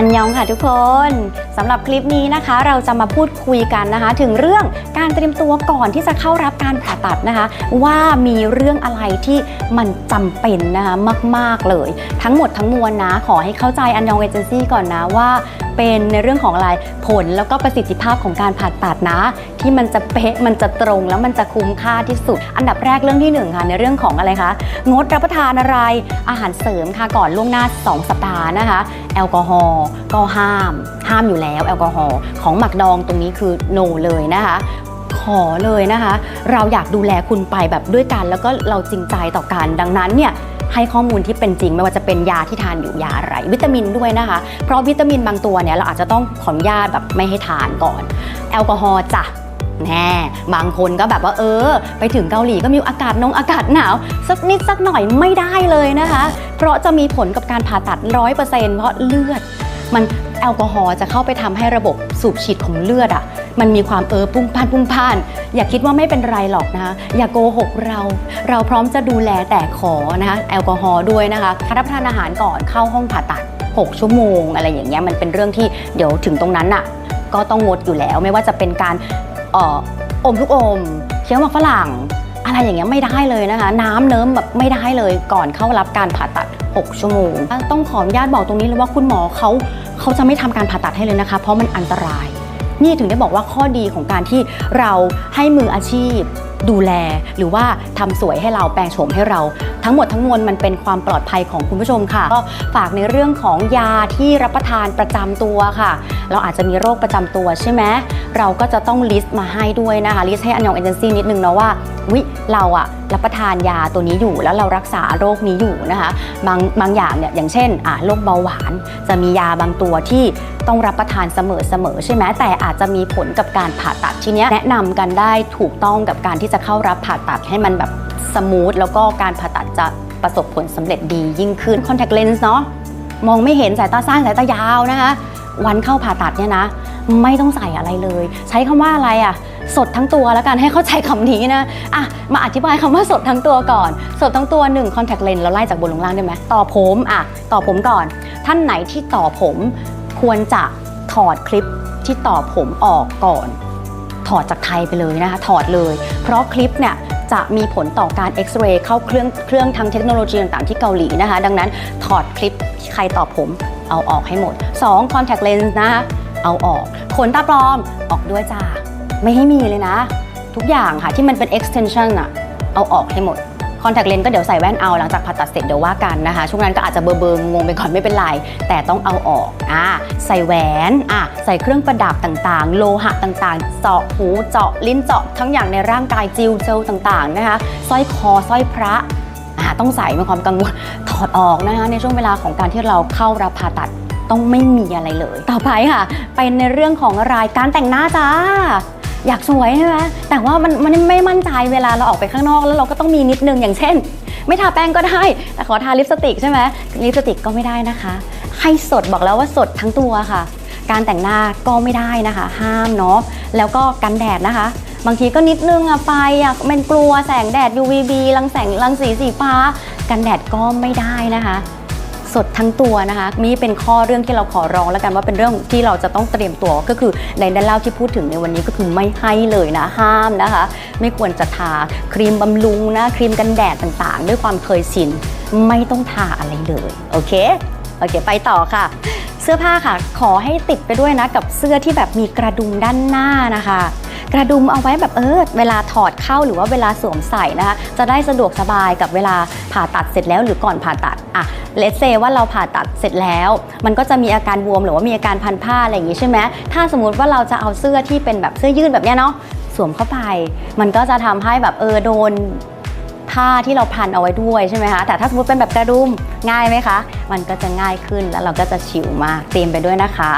อันยองค่ะทุกคนสำหรับคลิปนี้นะคะ เราจะมาพูดคุยกันนะคะ ถึงเรื่องการเตรียมตัวก่อนที่จะเข้ารับการผ่าตัดนะคะ ว่ามีเรื่องอะไรที่มันจำเป็นนะคะมาก ๆเลย ทั้งหมดทั้งมวลนะ ขอให้เข้าใจอันยองเอเจนซี่ก่อนนะว่า เป็นในเรื่องของอะไรผลแล้วก็ประสิทธิภาพของการผ่าตัดนะ ที่มันจะเป๊ะมันจะตรงแล้วมันจะคุ้มค่าที่สุด อันดับแรกเรื่องที่หนึ่งค่ะในเรื่องของอะไรคะงดรับประทานอะไรอาหารเสริมค่ะก่อนล่วงหน้า 2 สัปดาห์นะคะ แอลกอฮอล์ก็ห้าม ห้ามอยู่แล้วแอลกอฮอล์ของหมักดองตรงนี้คือ no เลยนะคะขอเลยนะคะ เราอยากดูแลคุณไปแบบด้วยกัน แล้วก็เราจริงใจต่อกันดังนั้นเนี่ย ให้ข้อมูลที่เป็นจริง ไม่ว่าจะเป็นยาที่ทานอยู่ยาอะไร วิตามินด้วยนะคะ เพราะวิตามินบางตัวเนี่ยเราอาจจะต้องขออนุญาตแบบไม่ให้ทานก่อน แอลกอฮอล์จ้ะแน่บางคนก็แบบว่าเออ ไปถึงเกาหลีก็มีอากาศนงอากาศหนาว สักนิดสักหน่อยไม่ได้เลยนะคะ เพราะจะมีผลกับการผ่าตัดร้อยเปอร์เซ็นต์เพราะเลือด มันแอลกอฮอล์จะเข้าไปทำให้ระบบสูบฉีดของเลือดอะ่ะ มันมีความเออปุ้งพ่านปุ้งพ่าน อย่าคิดว่าไม่เป็นไรหรอกนะคะอย่าโกหกเรา เราพร้อมจะดูแลแต่ขอนะคะแอลกอฮอล์ด้วยนะคะรับประทานอาหารก่อนเข้าห้องผ่าตัด 6 ชั่วโมง อะไรอย่างเงี้ยมันเป็นเรื่องที่เดี๋ยวถึงตรงนั้นอะก็ต้องงดอยู่แล้วไม่ว่าจะเป็นการออมลูกอมเคี้ยวหมากฝรั่ง อะไรอย่างเงี้ยไม่ได้เลยนะคะ น้ำเนิ้มแบบไม่ได้เลยก่อนเข้ารับการผ่าตัด 6 ชั่วโมง ต้องขออนุญาตบอกตรงนี้เลยว่าคุณหมอเขาเขาจะไม่ทำการผ่าตัดให้เลยนะคะ เพราะมันอันตราย นี่ถึงได้บอกว่าข้อดีของการที่เราให้มืออาชีพ ดูแล หรือว่าทำสวยให้เราแปลงโฉมให้เรา ทั้งหมดทั้งมวลมันเป็นความปลอดภัยของคุณผู้ชมค่ะ ก็ฝากในเรื่องของยาที่รับประทานประจำตัวค่ะ เราอาจจะมีโรคประจำตัวใช่ไหมเราก็จะต้องลิสต์มาให้ด้วยนะคะลิสต์ให้อันยองเอเจนซี่นิดนึงนะว่า วิเราอะรับประทานยาตัวนี้อยู่แล้วเรารักษาโรคนี้อยู่นะคะบางบางอย่างเนี่ยอย่างเช่นอะโรคเบาหวาน จะมียาบางตัวที่ต้องรับประทานเสมอๆใช่ไหมแต่อาจจะมีผลกับการผ่าตัดทีเนี้ยแนะนำกันได้ถูกต้องกับการที่จะเข้ารับผ่าตัดให้มันแบบสมูทแล้วก็การผ่าตัดจะประสบผลสำเร็จดียิ่งขึ้น contact lens เนาะมองไม่เห็นสายตาสั้นสายตายาวนะคะ วันเข้าผ่าตัดเนี่ยนะ ไม่ต้องใส่อะไรเลย ใช้คำว่าอะไรอะ สดทั้งตัวแล้วกันให้เข้าใจคำนี้นะอะมาอธิบายคำว่าสดทั้งตัวก่อน สดทั้งตัว1 contact lens เราไล่จากบนลงล่างได้ไหมต่อผมอะต่อผมก่อน ท่านไหนที่ต่อผมควรจะถอดคลิปที่ต่อผมออกก่อน ถอดจากไทยไปเลยนะคะถอดเลย เพราะคลิปเนี่ยจะมีผลต่อการเอ็กซเรย์เข้าเครื่องเครื่องทางเทคโนโลยีต่างๆที่เกาหลีนะคะ ดังนั้นถอดคลิปใครต่อผมเอาออกให้หมด 2 contact lens นะคะเอาออกขนตาปลอมออกด้วยจ้า ไม่ให้มีเลยนะ ทุกอย่างค่ะที่มันเป็น extension อะเอาออกให้หมด contact lens ก็เดี๋ยวใส่แว่นเอาหลังจากผ่าตัดเสร็จเดี๋ยวว่ากันนะคะ ช่วงนั้นก็อาจจะเบอร์เบอร์งงไปก่อนไม่เป็นไร แต่ต้องเอาออกอ่าใส่แหวนอะใส่เครื่องประดับต่างๆ โลหะต่างๆ เจาะหูเจาะลิ้นเจาะทั้งอย่างในร่างกายจิวเจลต่างๆนะคะสร้อยคอสร้อยพระอ่าต้องใส่เป็นความกังวลถอดออกนะคะในช่วงเวลาของการที่เราเข้ารับผ่าตัดต้องไม่มีอะไรเลย ต่อไปค่ะ เป็นในเรื่องของรายการแต่งหน้าจ้า อยากสวยใช่ไหมแต่ว่ามันมันไม่มั่นใจเวลาเราออกไปข้างนอกแล้วเราก็ต้องมีนิดนึงอย่างเช่น ไม่ทาแป้งก็ได้ แต่ขอทาลิปสติกใช่ไหมลิปสติกก็ไม่ได้นะคะให้สดบอกแล้วว่าสดทั้งตัวค่ะ การแต่งหน้าก็ไม่ได้นะคะ ห้ามเนาะแล้วก็กันแดดนะคะ บางทีก็นิดนึงอะไปอะมันกลัวแสงแดด UVB รังแสงรังสีสีฟ้า กันแดดก็ไม่ได้นะคะ สดทั้งตัวนะคะนี่เป็นข้อเรื่องที่เราขอร้องแล้วกันว่าเป็นเรื่องที่เราจะต้องเตรียมตัวก็คือในด้านเล่าที่พูดถึงในวันนี้ก็คือไม่ให้เลยนะห้ามนะคะ ไม่ควรจะทาครีมบำรุงนะครีมกันแดดต่างๆ ด้วยความเคยชินไม่ต้องทาอะไรเลยโอเคโอเค ไปต่อค่ะ เสื้อผ้าค่ะ ขอให้ติดไปด้วยนะกับเสื้อที่แบบมีกระดุมด้านหน้านะคะกระดุมเอาไว้แบบเออเวลาถอดเข้าหรือว่าเวลาสวมใส่นะคะจะได้สะดวกสบายกับเวลา ผ่าตัดเสร็จแล้วหรือก่อนผ่าตัดอะเลตเซว่าเราผ่าตัดเสร็จแล้ว มันก็จะมีอาการบวมหรือว่ามีอาการพันผ้าอะไรอย่างงี้ใช่ไหมถ้าสมมติว่าเราจะเอาเสื้อที่เป็นแบบเสื้อยืดแบบเนี้ยเนาะสวมเข้าไป มันก็จะทำให้แบบเออโดนผ้าที่เราพันเอาไว้ด้วยใช่ไหมคะ แต่ถ้าสมมติเป็นแบบกระดุมง่ายไหมคะ มันก็จะง่ายขึ้นแล้วเราก็จะชิวมากเตรียมไปด้วยนะคะ